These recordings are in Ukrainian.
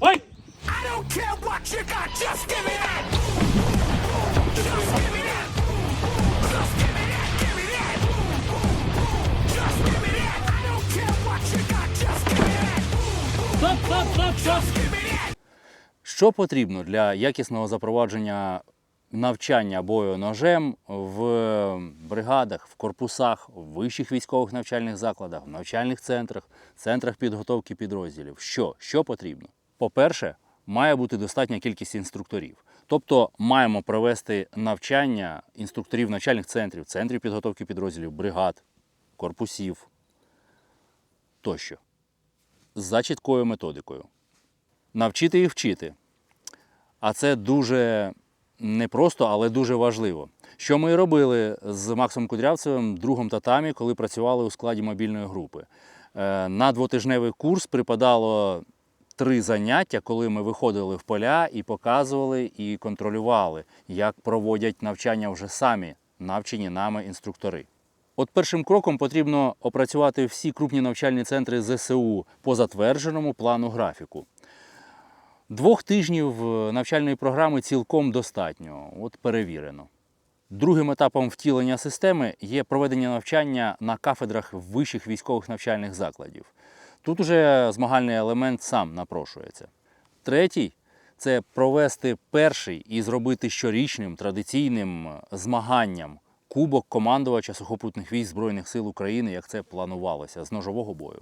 Ой! Що потрібно для якісного запровадження навчання бою ножем в бригадах, в корпусах, в вищих військових навчальних закладах, в навчальних центрах, центрах підготовки підрозділів? Що? Що потрібно? По-перше, має бути достатня кількість інструкторів. Тобто маємо провести навчання інструкторів навчальних центрів, центрів підготовки підрозділів, бригад, корпусів тощо за чіткою методикою навчити їх вчити. А це дуже непросто, але дуже важливо. Що ми робили з Максом Кудрявцевим, другом татамі, коли працювали у складі мобільної групи. Е, На двотижневий курс припадало три заняття, коли ми виходили в поля і показували і контролювали, як проводять навчання вже самі навчені нами інструктори. От першим кроком потрібно опрацювати всі крупні навчальні центри ЗСУ по затвердженому плану графіку. Двох тижнів е, навчальної програми цілком достатньо, от перевірено. Другим етапом втілення системи є проведення навчання на кафедрах вищих військових навчальних закладів. Тут уже змагальний елемент сам напрошується. Третій це провести перший і зробити щорічним традиційним змаганням Кубок командувача сухопутних військ Збройних сил України, як це планувалося, з ножового бою,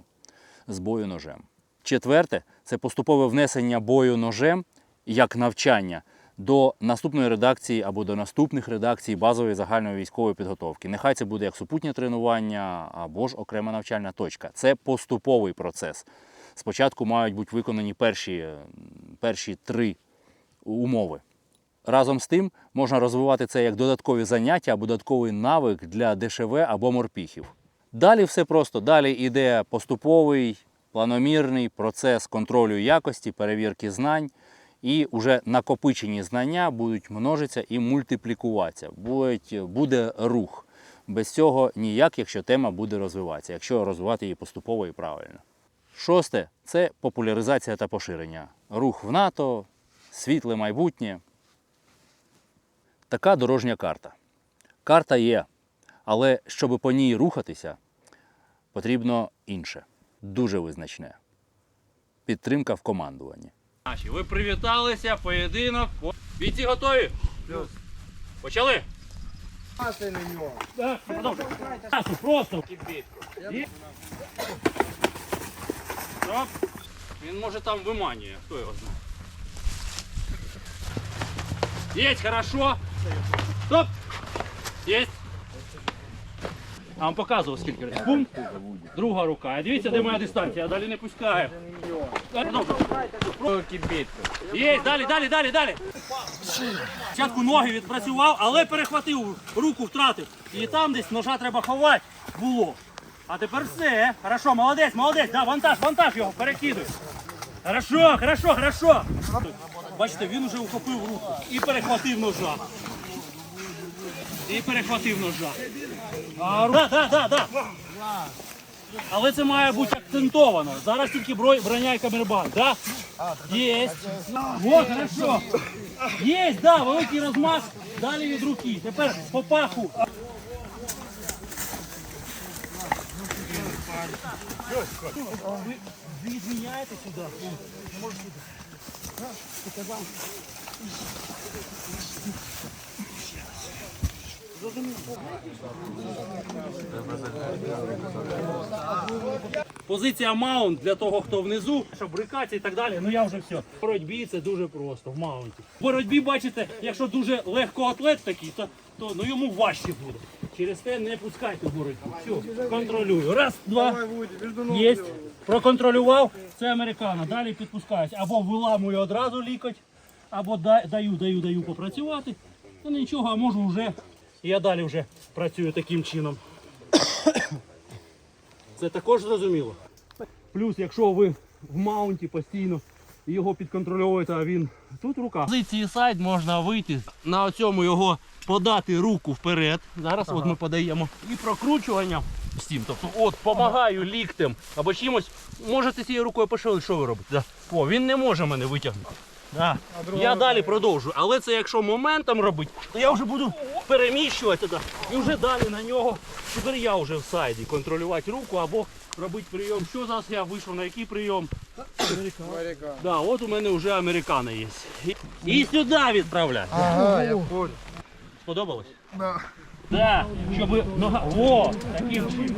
з бою ножем. Четверте це поступове внесення бою ножем як навчання до наступної редакції або до наступних редакцій базової загальної військової підготовки. Нехай це буде як супутнє тренування або ж окрема навчальна точка. Це поступовий процес. Спочатку мають бути виконані перші, перші три умови. Разом з тим можна розвивати це як додаткові заняття або додатковий навик для ДШВ або морпіхів. Далі все просто. Далі йде поступовий, планомірний процес контролю якості, перевірки знань, і вже накопичені знання будуть множитися і мультиплікуватися. Будуть, буде рух. Без цього ніяк, якщо тема буде розвиватися, якщо розвивати її поступово і правильно. Шосте це популяризація та поширення. Рух в НАТО, світле майбутнє. Така дорожня карта. Карта є, але щоб по ній рухатися, потрібно інше, дуже визначне. Підтримка в командуванні. Наші, ви привіталися, поєдинок. Бійці готові? Плюс. Почали? Пасти на нього. Так, Просто. Стоп. Він може там виманює, хто його знає. Есть, хорошо. Стоп. Есть. А вам показував скільки разів. Пум. Друга рука. А дивіться, де моя дистанція, я далі не пускаю. Є, далі, далі, далі, далі. Спочатку ноги відпрацював, але перехватив, руку втратив. І там десь ножа треба ховати було. А тепер все. Хорошо, молодець, молодець. Да, вантаж, вантаж його, перекидуй. Хорошо, хорошо, хорошо. Бачите, він вже ухопив руку і перехватив ножа. І перехватив ножа. Да, да, да, да. Але це має бути акцентовано. Зараз тільки брой, броня і камербан, да? Єсть. Вот, хорошо. Єсть, да, великий розмах. Далі від руки. Тепер по паху. Ви, ви сюди. О, не можеш сюди. Показав. Позиція маунт для того, хто внизу, щоб брикатися і так далі. Ну я вже все. В боротьбі це дуже просто в маунті. В боротьбі, бачите, якщо дуже легкоатлет такий, то, то ну, йому важче буде. Через те не пускайте в боротьбу. Все, контролюю. Раз, два. Єсть. Проконтролював. Це американо. Далі підпускаюсь. Або виламую одразу лікоть, або даю, даю, даю попрацювати. Ну нічого, а можу вже. Я далі вже працюю таким чином. Це також зрозуміло. Плюс, якщо ви в маунті постійно його підконтрольовуєте, а він тут рука. З позиції сайд можна вийти на цьому його подати руку вперед. Зараз от ми подаємо. І прокручуванням тим. Тобто, от, помагаю ліктем або чимось. Можете цією рукою пошили, що ви робите? Да. О, він не може мене витягнути. Да. Я далі продовжую. Але це якщо моментом робити, то я вже буду переміщувати да. і вже далі на нього. Тепер я вже в сайді контролювати руку або робити прийом. Що зараз я вийшов на який прийом? Варіка. Да, от у мене вже американо є. І, сюди відправляти. Ага, я понял. Сподобалось? Да. Так, щоб нога. О, таким чином.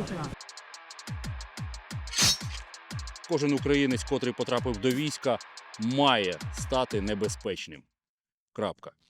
Кожен українець, котрий потрапив до війська, має стати небезпечним. Крапка.